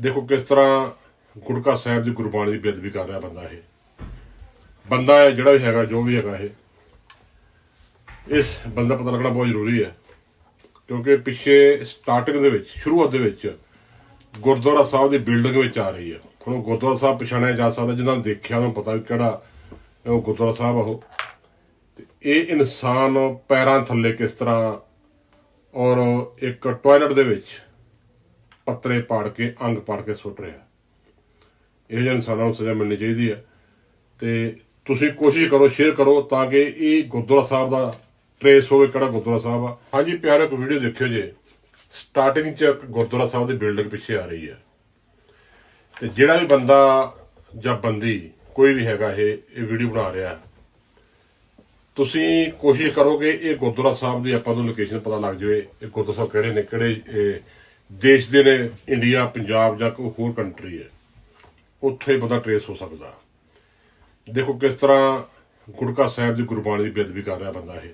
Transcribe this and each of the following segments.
ਦੇਖੋ ਕਿਸ ਤਰ੍ਹਾਂ ਗੁਰਕਾ ਸਾਹਿਬ ਦੀ ਗੁਰਬਾਣੀ ਦੀ ਬੇਅਦਬੀ ਕਰ ਰਿਹਾ ਬੰਦਾ ਇਹ। ਬੰਦਾ ਹੈ ਜਿਹੜਾ ਵੀ ਹੈਗਾ, ਜੋ ਵੀ ਹੈਗਾ ਇਹ। ਇਸ ਬੰਦਾ ਪਤਾ ਲੱਗਣਾ ਬਹੁਤ ਜ਼ਰੂਰੀ ਹੈ। ਕਿਉਂਕਿ ਪਿੱਛੇ ਸਟਾਰਟਿੰਗ ਦੇ ਵਿੱਚ, ਸ਼ੁਰੂਆਤ ਦੇ ਵਿੱਚ ਗੁਰਦੁਆਰਾ ਸਾਹਿਬ ਦੀ ਬਿਲਡਿੰਗ ਵਿੱਚ ਆ ਰਹੀ ਹੈ। ਹੁਣ ਉਹ ਗੁਰਦੁਆਰਾ ਸਾਹਿਬ ਪਛਾਣਿਆ ਜਾ ਸਕਦਾ ਜਿਹਨਾਂ ਨੇ ਦੇਖਿਆ ਉਹਨੂੰ ਪਤਾ ਵੀ ਕਿਹੜਾ ਉਹ ਗੁਰਦੁਆਰਾ ਸਾਹਿਬ ਆ ਉਹ। ਤੇ ਇਹ ਇਨਸਾਨ ਪੈਰਾਂ ਥੱਲੇ ਕਿਸ ਤਰ੍ਹਾਂ ਔਰ ਇੱਕ ਟਾਇਲਟ ਦੇ ਵਿੱਚ ਪੱਤਰੇ ਪਾੜ ਕੇ ਅੰਗ ਪਾੜ ਕੇ ਸੁੱਟ ਰਿਹਾ। ਇਹ ਜਿਹੇ ਇਨਸਾਨਾਂ ਨੂੰ ਸਜ਼ਾ ਮਿਲਣੀ ਚਾਹੀਦੀ ਹੈ। ਤੇ ਤੁਸੀਂ ਕੋਸ਼ਿਸ਼ ਕਰੋ ਸ਼ੇਅਰ ਕਰੋ ਤਾਂ ਕਿ ਇਹ ਗੁਰਦੁਆਰਾ ਸਾਹਿਬ ਦਾ ਟ੍ਰੇਸ ਹੋਵੇ ਕਿਹੜਾ ਗੁਰਦੁਆਰਾ ਸਾਹਿਬ ਆ। ਹਾਂਜੀ ਪਿਆਰੇ ਕੋ ਵੀਡੀਓ ਦੇਖਿਓ ਜੇ। ਸਟਾਰਟਿੰਗ ਚ ਇੱਕ ਗੁਰਦੁਆਰਾ ਸਾਹਿਬ ਦੀ ਬਿਲਡਿੰਗ ਪਿੱਛੇ ਆ ਰਹੀ ਹੈ। ਤੇ ਜਿਹੜਾ ਵੀ ਬੰਦਾ ਜਾਂ ਬੰਦੀ ਕੋਈ ਵੀ ਹੈਗਾ ਇਹ ਇਹ ਵੀਡੀਓ ਬਣਾ ਰਿਹਾ ਤੁਸੀਂ ਕੋਸ਼ਿਸ਼ ਕਰੋ ਕਿ ਇਹ ਗੁਰਦੁਆਰਾ ਸਾਹਿਬ ਦੀ ਆਪਾਂ ਨੂੰ ਲੋਕੇਸ਼ਨ ਪਤਾ ਲੱਗ ਜਾਵੇ ਇਹ ਗੁਰਦੁਆਰਾ ਸਾਹਿਬ ਕਿਹੜੇ ਨੇ ਕਿਹੜੇ ਇਹ, ਦੇਸ਼ ਦੇ ਨੇ ਇੰਡੀਆ ਪੰਜਾਬ ਜਾਂ ਕੋਈ ਹੋਰ ਕੰਟਰੀ ਹੈ, ਉੱਥੇ ਬੰਦਾ ਟ੍ਰੇਸ ਹੋ ਸਕਦਾ। ਦੇਖੋ ਕਿਸ ਤਰ੍ਹਾਂ ਗੁਰਕਾ ਸਾਹਿਬ ਦੀ ਗੁਰਬਾਣੀ ਦੀ ਬੇਅਦਬੀ ਕਰ ਰਿਹਾ ਬੰਦਾ ਇਹ।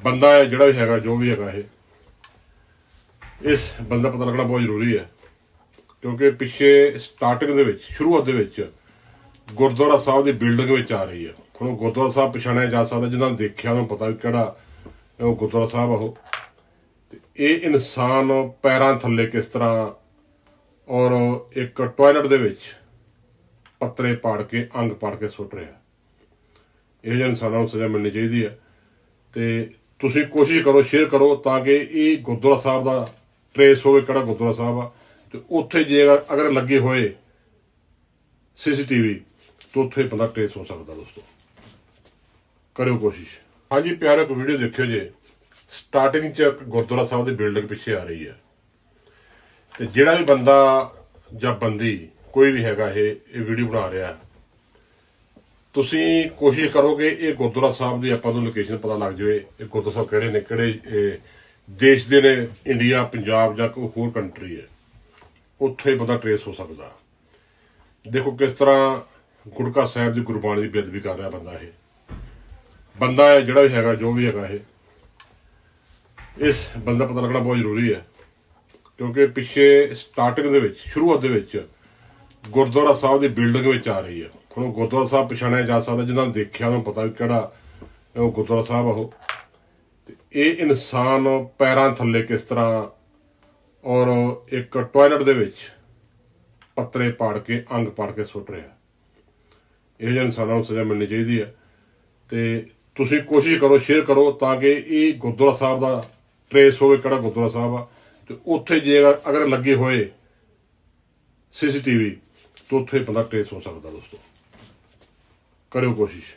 ਬੰਦਾ ਹੈ ਜਿਹੜਾ ਵੀ ਹੈਗਾ, ਜੋ ਵੀ ਹੈਗਾ ਇਹ, ਇਸ ਬੰਦਾ ਪਤਾ ਲੱਗਣਾ ਬਹੁਤ ਜ਼ਰੂਰੀ ਹੈ, ਕਿਉਂਕਿ ਪਿੱਛੇ ਸਟਾਰਟਿੰਗ ਦੇ ਵਿੱਚ, ਸ਼ੁਰੂਆਤ ਦੇ ਵਿੱਚ ਗੁਰਦੁਆਰਾ ਸਾਹਿਬ ਦੀ ਬਿਲਡਿੰਗ ਵਿੱਚ ਆ ਰਹੀ ਹੈ। ਹੁਣ ਉਹ ਗੁਰਦੁਆਰਾ ਸਾਹਿਬ ਪਛਾਣਿਆ ਜਾ ਸਕਦਾ ਜਿਹਨਾਂ ਨੇ ਦੇਖਿਆ ਉਹਨਾਂ ਨੂੰ ਪਤਾ ਵੀ ਕਿਹੜਾ ਉਹ ਗੁਰਦੁਆਰਾ ਸਾਹਿਬ ਆ ਉਹ। ਇਹ ਇਨਸਾਨ ਪੈਰਾਂ ਥੱਲੇ ਕਿਸ ਤਰ੍ਹਾਂ ਔਰ ਇੱਕ ਟਾਇਲਟ ਦੇ ਵਿੱਚ ਪੱਤਰੇ ਪਾੜ ਕੇ, ਅੰਗ ਪਾੜ ਕੇ ਸੁੱਟ ਰਿਹਾ। ਇਹ ਜਿਹੇ ਇਨਸਾਨਾਂ ਨੂੰ ਸਜ਼ਾ ਮਿਲਣੀ ਚਾਹੀਦੀ ਹੈ। ਤੇ ਤੁਸੀਂ ਕੋਸ਼ਿਸ਼ ਕਰੋ, ਸ਼ੇਅਰ ਕਰੋ ਤਾਂ ਕਿ ਇਹ ਗੁਰਦੁਆਰਾ ਸਾਹਿਬ ਦਾ ਟ੍ਰੇਸ ਹੋਵੇ ਕਿਹੜਾ ਗੁਰਦੁਆਰਾ ਸਾਹਿਬ ਆ। ਤੇ ਉੱਥੇ ਜੇ ਅਗਰ- ਲੱਗੇ ਹੋਏ ਸੀਸੀਟੀਵੀ ਤਾਂ ਉੱਥੇ ਬੰਦਾ ਟ੍ਰੇਸ ਹੋ ਸਕਦਾ ਦੋਸਤੋ। ਕਰਿਓ ਕੋਸ਼ਿਸ਼। ਹਾਂਜੀ ਪਿਆਰੇ ਕੋ ਵੀਡੀਓ ਦੇਖਿਓ ਜੇ। ਸਟਾਰਟਿੰਗ ਚ ਇੱਕ ਗੁਰਦੁਆਰਾ ਸਾਹਿਬ ਦੀ ਬਿਲਡਿੰਗ ਪਿੱਛੇ ਆ ਰਹੀ ਹੈ। ਤੇ ਜਿਹੜਾ ਵੀ ਬੰਦਾ ਜਾਂ ਬੰਦੀ ਕੋਈ ਵੀ ਹੈਗਾ ਇਹ ਇਹ ਵੀਡੀਓ ਬਣਾ ਰਿਹਾ ਤੁਸੀਂ ਕੋਸ਼ਿਸ਼ ਕਰੋਗੇ ਇਹ ਗੁਰਦੁਆਰਾ ਸਾਹਿਬ ਦੀ ਆਪਾਂ ਨੂੰ ਲੋਕੇਸ਼ਨ ਪਤਾ ਲੱਗ ਜਾਵੇ, ਇਹ ਗੁਰਦੁਆਰਾ ਸਾਹਿਬ ਕਿਹੜੇ ਨੇ, ਕਿਹੜੇ ਦੇਸ਼ ਦੇ ਨੇ ਇੰਡੀਆ ਪੰਜਾਬ ਜਾਂ ਕੋਈ ਹੋਰ ਕੰਟਰੀ ਹੈ। ਉੱਥੇ ਬੰਦਾ ਟ੍ਰੇਸ ਹੋ ਸਕਦਾ। ਦੇਖੋ ਕਿਸ ਤਰ੍ਹਾਂ ਗੁਰਕਾ ਸਾਹਿਬ ਦੀ ਗੁਰਬਾਣੀ ਦੀ ਬੇਅਦਬੀ ਕਰ ਰਿਹਾ ਬੰਦਾ ਇਹ। ਬੰਦਾ ਜਿਹੜਾ ਵੀ ਹੈਗਾ, ਜੋ ਵੀ ਹੈਗਾ ਇਹ। ਇਸ ਬੰਦਾ ਪਤਾ ਲੱਗਣਾ ਬਹੁਤ ਜ਼ਰੂਰੀ ਹੈ। ਕਿਉਂਕਿ ਪਿੱਛੇ ਸਟਾਰਟਿੰਗ ਦੇ ਵਿੱਚ, ਸ਼ੁਰੂਆਤ ਦੇ ਵਿੱਚ ਗੁਰਦੁਆਰਾ ਸਾਹਿਬ ਦੀ ਬਿਲਡਿੰਗ ਵਿੱਚ ਆ ਰਹੀ ਹੈ। ਹੁਣ ਉਹ ਗੁਰਦੁਆਰਾ ਸਾਹਿਬ ਪਛਾਣਿਆ ਜਾ ਸਕਦਾ ਜਿਹਨਾਂ ਨੇ ਦੇਖਿਆ ਉਹਨੂੰ ਪਤਾ ਵੀ ਕਿਹੜਾ ਉਹ ਗੁਰਦੁਆਰਾ ਸਾਹਿਬ ਉਹ। ਤੇ ਇਹ ਇਨਸਾਨ ਪੈਰਾਂ ਥੱਲੇ ਕਿਸ ਤਰ੍ਹਾਂ ਔਰ ਇੱਕ ਟਾਇਲਟ ਦੇ ਵਿੱਚ ਪੱਤਰੇ ਪਾੜ ਕੇ, ਅੰਗ ਪਾੜ ਕੇ ਸੁੱਟ ਰਿਹਾ। ਇਹ ਜਿਹੇ ਇਨਸਾਨਾਂ ਨੂੰ ਸਜ਼ਾ ਮਿਲਣੀ ਚਾਹੀਦੀ ਹੈ। ਤੇ ਤੁਸੀਂ ਕੋਸ਼ਿਸ਼ ਕਰੋ ਸ਼ੇਅਰ ਕਰੋ ਤਾਂ ਕਿ ਇਹ ਗੁਰਦੁਆਰਾ ਸਾਹਿਬ ਦਾ ਟ੍ਰੇਸ ਹੋਵੇ ਕਿਹੜਾ ਗੁਰਦੁਆਰਾ ਸਾਹਿਬ ਆ, ਤੇ ਉੱਥੇ ਜੇ ਅਗਰ- ਲੱਗੇ ਹੋਏ ਸੀਸੀਟੀਵੀ, ਤਾਂ ਉੱਥੇ ਬੰਦਾ ਟ੍ਰੇਸ ਹੋ ਸਕਦਾ ਦੋਸਤੋ। ਕਰਿਓ ਕੋਸ਼ਿਸ਼।